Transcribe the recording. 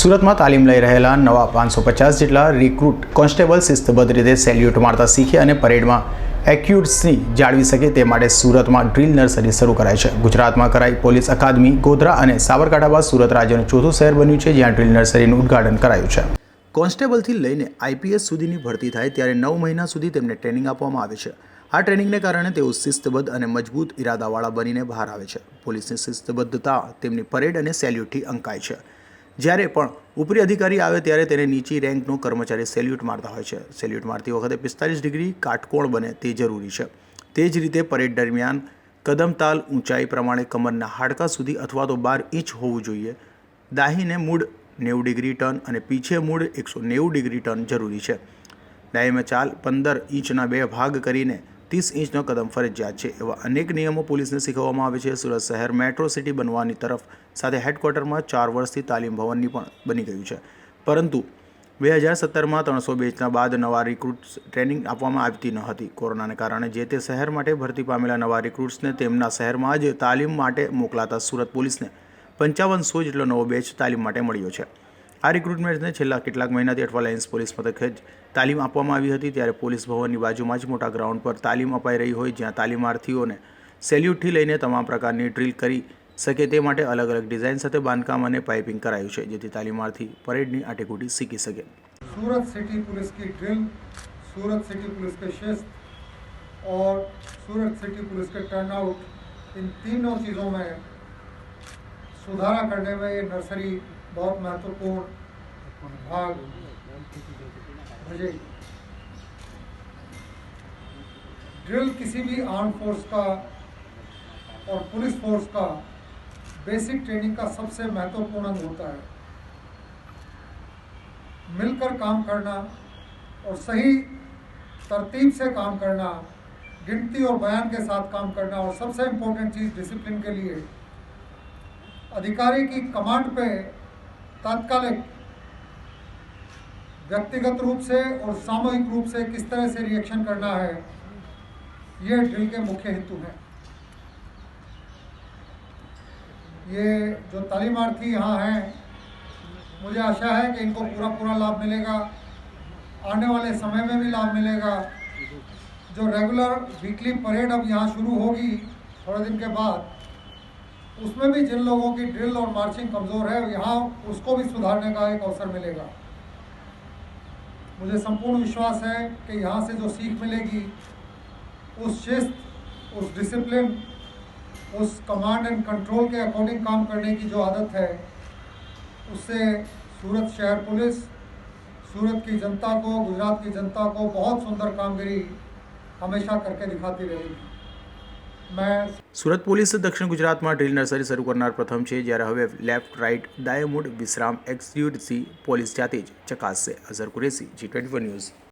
સુરતમાં તાલીમ લઈ રહેલા નવા પાંચસો પચાસ જેટલા રિક્રુટ કોન્સ્ટેબલ શિસ્તબદ્ધ રીતે સેલ્યુટ મારતા શીખે અને પરેડમાં એક્યુટ્સની જાળવી શકે તે માટે સુરતમાં ડ્રીલ નર્સરી શરૂ કરાઈ છે. ગુજરાતમાં કરાઈ પોલીસ અકાદમી ગોધરા અને સાબરકાંઠા બાદ સુરત રાજ્યનું ચોથું શહેર બન્યું છે, જ્યાં ડ્રીલ નર્સરીનું ઉદ્ઘાટન કરાયું છે. કોન્સ્ટેબલથી લઈને આઈપીએસ સુધીની ભરતી થાય ત્યારે નવ મહિના સુધી તેમને ટ્રેનિંગ આપવામાં આવે છે. આ ટ્રેનિંગને કારણે તેઓ શિસ્તબદ્ધ અને મજબૂત ઇરાદાવાળા બનીને બહાર આવે છે. પોલીસની શિસ્તબદ્ધતા તેમની પરેડ અને સેલ્યુટથી અંકાય છે. જ્યારે પણ ઉપરી અધિકારી આવે ત્યારે તેને નીચી રેન્કનો કર્મચારી સેલ્યુટ મારતા હોય છે. સેલ્યુટ મારતી વખતે પિસ્તાલીસ ડિગ્રી કાટકોણ બને તે જરૂરી છે. તે જ રીતે પરેડ દરમિયાન કદમતાલ ઊંચાઈ પ્રમાણે કમરના હાડકા સુધી અથવા તો બાર ઇંચ હોવું જોઈએ. દાહીને મૂળ નેવું ડિગ્રી ટર્ન અને પીછે મૂળ એકસો નેવું ડિગ્રી ટર્ન જરૂરી છે. ડાયમે ચાલ પંદર ઇંચના બે ભાગ કરીને ત્રીસ ઇંચનો કદમ ફરજિયાત છે. એવા અનેક નિયમો પોલીસને શીખવવામાં આવે છે. સુરત શહેર મેટ્રો સિટી બનવાની તરફ સાથે હેડક્વાર્ટરમાં ચાર વર્ષથી તાલીમ ભવનની પણ બની ગયું છે. પરંતુ બે હજાર સત્તરમાં ત્રણસો બેચના બાદ નવા રિક્રુટ્સ ટ્રેનિંગ આપવામાં આવતી ન હતી. કોરોનાને કારણે જે તે શહેર માટે ભરતી પામેલા નવા રિક્રુટ્સને તેમના શહેરમાં જ તાલીમ માટે મોકલાતા સુરત પોલીસને પંચાવનસો જેટલો નવો બેચ તાલીમ માટે મળ્યો છે. આ રિક્રુટમેન્ટને છેલ્લા કેટલાક મહિનાથી અઠવા લાઇન્સ પોલીસ મથકે જ તાલીમ આપવામાં આવી હતી ત્યારે પોલીસ ભવનની બાજુમાં જ મોટા ગ્રાઉન્ડ પર તાલીમ અપાઈ રહી હોય જ્યાં તાલીમાર્થીઓને સેલ્યુટથી લઈને તમામ પ્રકારની ડ્રીલ કરી શકે તે માટે અલગ અલગ ડિઝાઇન સાથે બાંધકામ અને પાઇપિંગ કરાયું છે જેથી તાલીમાર્થી પરેડની આટેકૂટી શીખી શકે सूरत सिटी पुलिस की ड्रिल सूरत सिटी पुलिस के शिस्त और सूरत सिटी पुलिस के टर्नआउट इन तीनों चीज़ों में सुधारा करने में ये नर्सरी बहुत महत्वपूर्ण भाग ड्रिल किसी भी आर्म फोर्स का और पुलिस फोर्स का बेसिक ट्रेनिंग का सबसे महत्वपूर्ण अंग होता है। मिलकर काम करना और सही तरतीब से काम करना, गिनती और बयान के साथ काम करना और सबसे इम्पोर्टेंट चीज़ डिसिप्लिन के लिए, अधिकारी की कमांड पे तात्कालिक व्यक्तिगत रूप से और सामूहिक रूप से किस तरह से रिएक्शन करना है, ये ड्रिल के मुख्य हेतु हैं। ये जो तालीमार्थी यहाँ हैं, मुझे आशा है कि इनको पूरा पूरा लाभ मिलेगा, आने वाले समय में भी लाभ मिलेगा। जो रेगुलर वीकली परेड अब यहाँ शुरू होगी, थोड़े दिन के बाद उसमें भी जिन लोगों की ड्रिल और मार्चिंग कमज़ोर है, यहाँ उसको भी सुधारने का एक अवसर मिलेगा। मुझे संपूर्ण विश्वास है कि यहाँ से जो सीख मिलेगी, उस शिस्त, उस डिसिप्लिन उस कमांड एंड कंट्रोल के अकॉर्डिंग काम करने की जो आदत है, उससे सूरत शहर पुलिस, सूरत की जनता को, गुजरात की जनता को बहुत सुंदर कामगिरी हमेशा करके दिखाती रहेगी। સુરત પોલીસ દક્ષિણ ગુજરાતમાં ડ્રીલ નર્સરી શરૂ કરનાર પ્રથમ છે, જ્યારે હવે લેફ્ટ રાઇટ ડાયમુડ વિશ્રામ એક્ઝ્યુટસી પોલીસ જાતે જ ચકાસશે. Azhar Qureshi G twenty news.